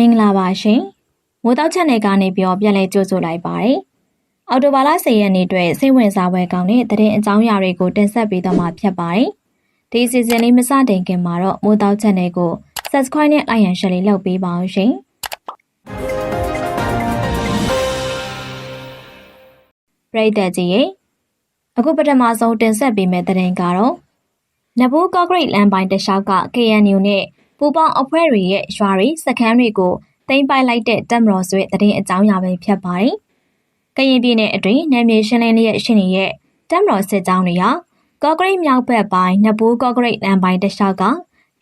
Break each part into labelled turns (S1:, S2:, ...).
S1: မင်္ဂလာပါရှင်။မိုးတောက်ချက်နယ်ကနေပြောပြန်လဲကြိုဆိုလိုက်ပါတယ်။အော်တိုဘာလ10ရက်နေ့အတွက်စိတ်ဝင်စားပွဲကောင်းတဲ့သတင်းအကြောင်းအရာတွေကိုတင်ဆက်ပေးသွားမှာဖြစ်ပါတယ်။ဒီစီစဉ်လေးမစတင်ခင်မှာတော့မိုးတောက်ချက်နယ်ကို subscribe နဲ့ like and share လေးလုပ်ပေးပါအောင်ရှင်။ပရိသတ်ကြီးရေအခုပထမဆုံးတင်ဆက်ပေးမယ့်သတင်းကတော့နဘူးကော့ဂရိတ်လမ်းပိုင်းတလျှောက်က KNU နဲ့ ပူပေါင်းအဖွဲ့တွေရဲ့ရွာတွေစခန်းတွေကိုသိမ်းပိုက်လိုက်တဲ့တပ်မတော်ဆွေသတင်းအကြောင်းအရာပဲဖြစ်ပါတယ်။ကရင်ပြည်နယ်အတွင်းနယ်မြေရှင်းလင်းရဲ့ရှင်ရဲ့တပ်မတော်စစ်ကြောင်းတွေဟာကော့ဂရိတ်မြောက်ဘက်ပိုင်းနဘူးကော့ဂရိတ်လမ်းပိုင်းတလျှောက်က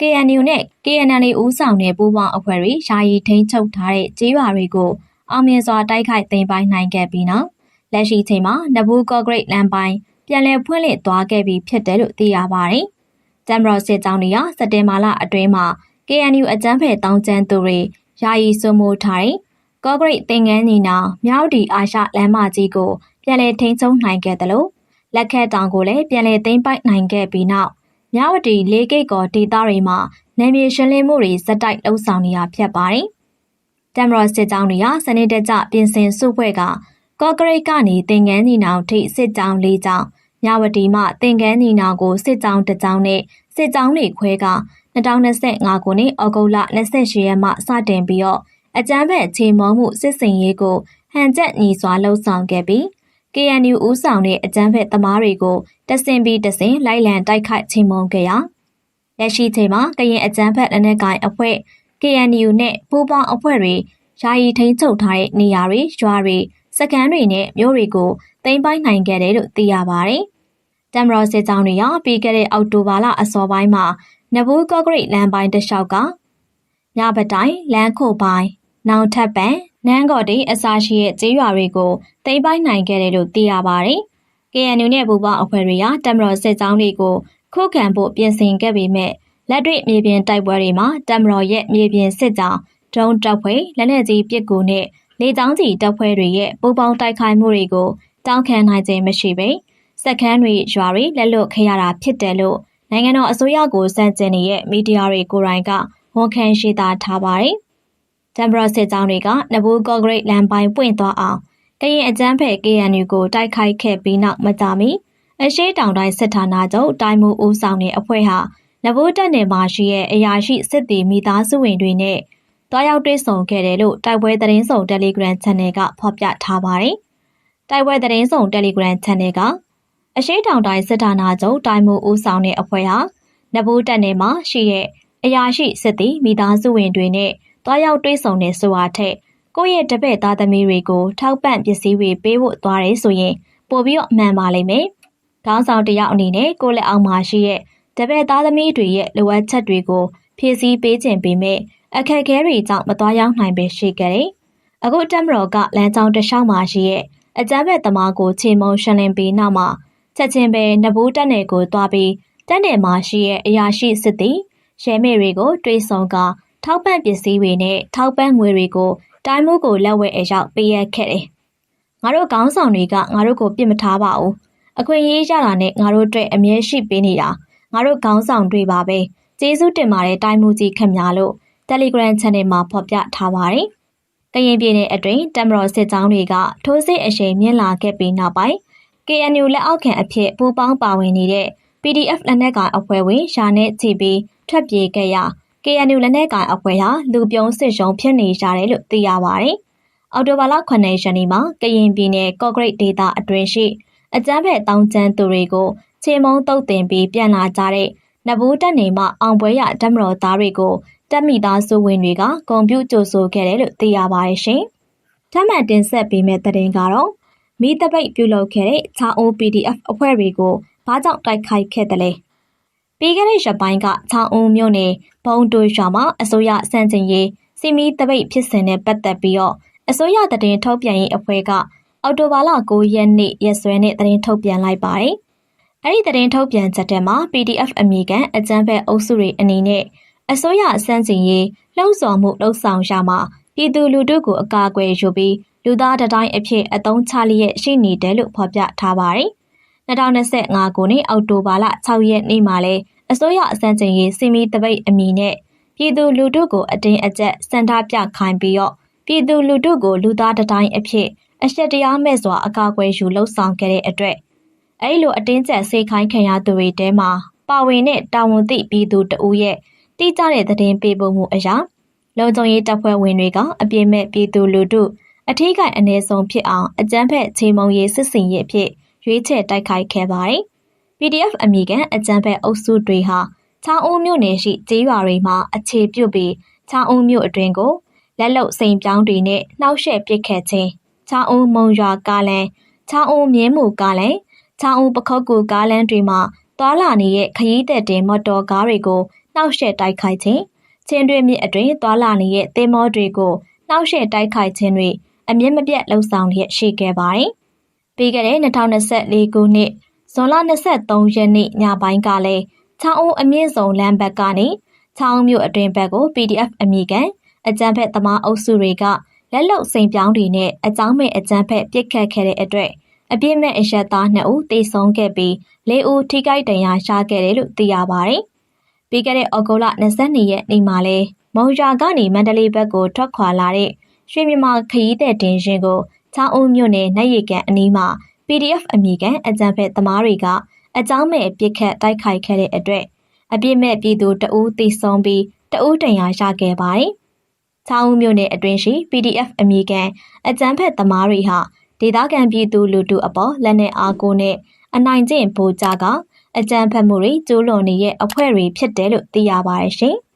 S1: KNU နဲ့ KNL ဦးဆောင်တဲ့ပူးပေါင်းအဖွဲ့တွေယာယီထိန်းချုပ်ထားတဲ့ကျေးရွာတွေကိုအောင်မြင်စွာတိုက်ခိုက်သိမ်းပိုက်နိုင်ခဲ့ပြီးနောက်လက်ရှိချိန်မှာနဘူးကော့ဂရိတ်လမ်းပိုင်းပြန်လည်ဖွင့်လှစ်သွားခဲ့ပြီဖြစ်တယ်လို့သိရပါတယ်။တမ်ဘရော့စစ်ကြောင်းတွေကစက်တင်ဘာလအတွင်းမှာ KNU အကြမ်းဖက်တောင်းကျမ်းသူတွေယာယီစုမိုးထားတဲ့ကော့ဂရိတ်တင်ငန်းညီနောင်မြောက်ဒီအာရှလမ်းမကြီးကိုပြန်လည်ထိန်းချုပ်နိုင်ခဲ့တယ်လို့လက်ခတ်တောင်ကိုလည်းပြန်လည်သိမ်းပိုက်နိုင်ခဲ့ပြီးနောက်မြောက်ဒီလေးကိတ်ကောဒေသတွေမှာနယ်မြေရှင်းလင်းမှုတွေစက်တိုက်လှုပ်ဆောင်နေရဖြစ်ပါတယ်။တမ်ရော့စစ်ကြောင်းတွေကစနေတကျပြင်ဆင်စုဖွဲ့ကကော့ဂရိတ်ကနေတင်ငန်းညီနောင်ထိစစ်ကြောင်း၄ကြောင်းမြဝတီမှတင်ကန်းညီနောင်ကိုစစ်ကြောင်းတစ်ကြောင်းနဲ့စစ်ကြောင်းတွေခွဲက 2025ခုနှစ်ဩဂုတ်လ28ရက်မှစတင်ပြီးတော့အကြမ်းဖက်ချေမှုန်းမှုစစ်စင်ရေးကိုဟန်ချက်ညီစွာလှုံ့ဆော်ခဲ့ပြီး KNU ဦးဆောင်တဲ့အကြမ်းဖက်သမားတွေကိုတဆင်ပြီးတဆင်လိုက်လံတိုက်ခိုက်ချေမှုန်းခဲ့ရလက်ရှိချိန်မှာကရင်အကြမ်းဖက်လက်နက်ကိုင်အဖွဲ့ KNU နဲ့ပူးပေါင်းအဖွဲ့တွေယာယီထိန်းချုပ်ထားတဲ့နေရာတွေရွာတွေစကန်တွေနဲ့မြို့တွေကိုသိမ်းပိုက်နိုင်ခဲ့တယ်လို့သိရပါတယ်။တမ်ရောစစ်ကြောင်းတွေရောပြီးခဲ့တဲ့အောက်တိုဘာလအစောပိုင်းမှာ နဘူးကော့ဂရိတ်လမ်းပိုင်းတစ်လျှောက်ကညပတိုင်းလမ်းခိုပိုင်းနောင်ထပ်ပံနန်းကော်တီအစာရှိရဲ့ကျေးရွာတွေကိုသိမ်းပိုက်နိုင်ခဲ့တယ်လို့သိရပါတယ်။ KNU နဲ့ဘူပေါအဖွဲ့တွေကတမတော်စစ်ကြောင်းတွေကိုခုခံဖို့ပြင်ဆင်ခဲ့ပေမဲ့လက်တွေ့မြေပြင်တိုက်ပွဲတွေမှာတမတော်ရဲ့မြေပြင်စစ်ကြောင်းဒုံတပ်ဖွဲ့လက်နက်ကြီးပစ်ကူနဲ့လေကြောင်းကြီးတပ်ဖွဲ့တွေရဲ့ပူးပေါင်းတိုက်ခိုက်မှုတွေကိုတောင်းခံနိုင်ခြင်းမရှိပေစက်ခန်းတွေရွာတွေလက်လွတ်ခရတာဖြစ်တယ်လို့ နိုင်ငံတော်အစိုးရကိုစန့်ကျင်နေတဲ့မီဒီယာတွေကိုယ်တိုင်ကဝန်ခံရှိတာထားပါတယ်။တမ်ဘရစစ်ကြောင်းတွေကနဘူးကော့ဂရိတ်လမ်းပိုင်းပွင့်သွားအောင်ကရင်အကြမ်းဖက် KNU ကိုတိုက်ခိုက်ခဲ့ပြီးနောက်မကြာမီအရှိတောင်တိုင်းစစ်ဌာနချုပ်တိုင်းမှုဦးဆောင်တဲ့အဖွဲ့ဟာနဘူးတက်နယ်မှာရှိတဲ့အရာရှိစစ်တီမိသားစုဝင်တွေနဲ့တွားရောက်တွေ့ဆုံခဲ့တယ်လို့တိုက်ပွဲသတင်းစုံ Telegram Channel ကဖော်ပြထားပါတယ်။တိုက်ပွဲသတင်းစုံ Telegram Channel က အရှိတောင်တိုင်းစစ်ဌာနချုပ်တိုင်းမှုဦးဆောင်တဲ့အဖွဲ့ဟာနဘူးတက်နယ်မှာရှိတဲ့အရာရှိစစ်သည်မိသားစုဝင်တွေနဲ့တွားရောက်တွေ့ဆုံနေဆိုတာထက်ကိုယ့်ရဲ့တပည့်သားသမီးတွေကိုထောက်ပံ့ပစ္စည်းတွေပေးဖို့သွားတယ်ဆိုရင်ပိုပြီးတော့အမှန်ပါလိမ့်မယ်။ခေါင်းဆောင်တယောက်အနေနဲ့ကိုယ့်လက်အောက်မှာရှိတဲ့တပည့်သားသမီးတွေရဲ့လိုအပ်ချက်တွေကိုဖြည့်ဆည်းပေးခြင်းပေမဲ့အခက်အခဲတွေကြောင့်မသွားရောက်နိုင်ပဲရှိခဲ့တယ်။အခုတက်မတော်ကလမ်းကြောင်းတစ်လျှောက်မှာရှိရဲ့အကြမ်းဖက်သမားကိုခြေမုံရှင်းလင်းပြီးနောက်မှာ ချက်ချင်းပဲနဘူးတက်နယ်ကိုသွားပြီးတက်နယ်မှာရှိတဲ့အရာရှိစစ်သည်ရဲမေတွေကိုတွေးဆုံကထောက်ပံ့ပစ္စည်းတွေနဲ့ထောက်ပံ့ငွေတွေကိုတိုင်းမှုကိုလက်ဝဲအရောက်ပေးရခဲ့တယ်။ငါတို့ခေါင်းဆောင်တွေကငါတို့ကိုပြစ်မထားပါဘူး။အခွင့်အရေးရတာနဲ့ငါတို့အတွက်အမြဲရှိပေးနေတာငါတို့ခေါင်းဆောင်တွေပါပဲ။ကျေးဇူးတင်ပါတယ်တိုင်းမှုကြီးခင်များလို့ Telegram Channel မှာဖော်ပြထားပါတယ်။ကရင်ပြည်နယ်အတွင်းတမတော်စစ်ကြောင်းတွေကထိုးစစ်အရှိန်မြင့်လာခဲ့ပြီးနောက်ပိုင်း KNU လက်အောက်ခံအဖြစ်ပူးပေါင်းပါဝင်နေတဲ့ PDF လက်နက်ကိုင်အဖွဲ့ဝင်ရှာနဲ့ချီပြီးထွက်ပြေးခဲ့ရ KNU လက်နက်ကိုင်အဖွဲ့ဟာလူပြုံးစစ်ရုံဖြစ်နေကြတယ်လို့သိရပါတယ်။အော်တိုဘာလ9ရက်နေ့မှာကရင်ပြည်နယ်ကော့ဂရိတ်ဒေသအတွင်းရှိအကြမ်းဖက်တောင်းကျမ်းသူတွေကိုခြေမုံတုတ်တင်ပြီးပြန်လာကြတဲ့နဘူးတက်နေမှအောင်ပွဲရဓမ္မတော်သားတွေကိုတက်မိသားစုဝင်တွေကဂုံပြုကြိုဆိုခဲ့တယ်လို့သိရပါတယ်ရှင်။ထပ်မံတင်ဆက်ပေးမယ့်သတင်းကတော့ မိတပိတ်ပြုလုပ်ခဲ့တဲ့ချာအို PDF အဖွဲ့တွေကိုဘာကြောင့်တိုက်ခိုက်ခဲ့တယ်လဲပြီးခဲ့တဲ့ရက်ပိုင်းကချောင်းဦးမြို့နယ်ဘုံတူရွာမှာအစိုးရစံကျင်ရေးစီမီတပိတ်ဖြစ်စဉ်နဲ့ပတ်သက်ပြီးတော့အစိုးရတည်င်းထုတ်ပြန်ရေးအဖွဲ့ကအော်တိုဘာလ9ရက်နေ့ရက်စွဲနဲ့တည်င်းထုတ်ပြန်လိုက်ပါတယ်။အဲ့ဒီတည်င်းထုတ်ပြန်ချက်ထဲမှာ PDF အမည်ခံအကြမ်းဖက်အုပ်စုတွေအနေနဲ့အစိုးရစံကျင်ရေးလှုံ့ဆော်မှုလှုံ့ဆော်ရမှာပြည်သူလူထုကိုအကာအကွယ်ယူပြီး လူသားတတိုင်းအဖြစ်အသုံးချလျက်ရှိနေတယ်လို့ဖော်ပြထားပါတယ်။2025ခုနှစ်အောက်တိုဘာလ6ရက်နေ့မှာလဲအစိုးရအစံချိန်ရေးစီမီတပိတ်အမည်နဲ့ပြည်သူလူထုကိုအတင်းအကျပ်စန္ဒပြခိုင်းပြီးတော့ပြည်သူလူထုကိုလူသားတတိုင်းအဖြစ်အရှက်တရားမဲ့စွာအကာအကွယ်ယူလှုပ်ဆောင်ခဲ့တဲ့အတွက်အဲ့လိုအတင်းကျပ်စေခိုင်းခံရသူတွေတဲမှာပါဝင်တဲ့တာဝန်သိပြည်သူတဦးရဲ့တိကျတဲ့သတင်းပေးပို့မှုအရာလုံခြုံရေးတပ်ဖွဲ့ဝင်တွေကအပြစ်မဲ့ပြည်သူလူထု အထီးကအနေဆုံးဖြစ်အောင်အကြမ်းဖက်ချိန်မုံရေးစစ်စင်ရေးအဖြစ်ရွေးချယ်တိုက်ခိုက်ခဲ့ပါတယ်။ PDF အမိကန်အကြမ်းဖက်အုပ်စုတွေဟာချောင်းဦးမြို့နယ်ရှိကျေးရွာတွေမှာအခြေပြုပြီးချောင်းဦးမြို့အတွင်းကိုလက်လုံစိန်ပြောင်းတွေနဲ့နှောက်ယှက်ပစ်ခတ်ခြင်းချောင်းဦးမုံရွာကားလန်ချောင်းဦးမြင်းမူကားလန်ချောင်းဦးပခုတ်ကူကားလန်တွေမှာသွာလာနေတဲ့ခရီးသက်တင်မော်တော်ကားတွေကိုနှောက်ယှက်တိုက်ခိုက်ခြင်းချင်းတွင်းမြစ်အတွင်းသွာလာနေတဲ့သင်္ဘောတွေကိုနှောက်ယှက်တိုက်ခိုက်ခြင်းတွေ အမြင့်မပြတ်လှုံ့ဆော်လျက်ရှိခဲ့ပါတယ်။ပြီးခဲ့တဲ့2024ခုနှစ်ဇွန်လ23ရက်နေ့ညပိုင်းကလည်းချောင်းဦးအမြင့်ဆုံးလမ်းဘက်ကနေချောင်းမြို့အတွင်ဘက်ကို PDF အမိကန်အကြမ်းဖက်သမားအုပ်စုတွေကလက်လုံစိန်ပြောင်းတွေနဲ့အကြောင်းမဲ့အကြမ်းဖက်ပစ်ခတ်ခဲ့တဲ့အတွက်အပြစ်မဲ့အရက်သား2ဦးသေဆုံးခဲ့ပြီး4ဦးထိခိုက်ဒဏ်ရာရခဲ့တယ်လို့သိရပါတယ်။ပြီးခဲ့တဲ့ဩဂုတ်လ22ရက်နေ့မှာလဲမုံရွာကနေမန္တလေးဘက်ကိုထွက်ခွာလာတဲ့ ရွှေမြန်မာခရီးသည်တင်ရှင်ကိုချောင်းဦးမြို့နယ်နိုင်ရီကန်အနီးမှာ PDF အမိကန်အကြံဖက်သမားတွေကအကြောင်းမဲ့ပစ်ခတ်တိုက်ခိုက်ခဲ့တဲ့အတွက်အပြစ်မဲ့ပြည်သူတအူးတိဆုံးပြီးတအူးတန်ရာရခဲ့ပါတယ်။ချောင်းဦးမြို့နယ်အတွင်းရှိ PDF အမိကန်အကြံဖက်သမားတွေဟာဒေသခံပြည်သူလူထုအပေါ်လက်နက်အားကိုနဲ့အနိုင်ကျင့်ဗိုလ်ကြကအကြံဖက်မှုတွေကျိုးလွန်နေတဲ့အဖွဲ့တွေဖြစ်တယ်လို့သိရပါတယ်ရှင်။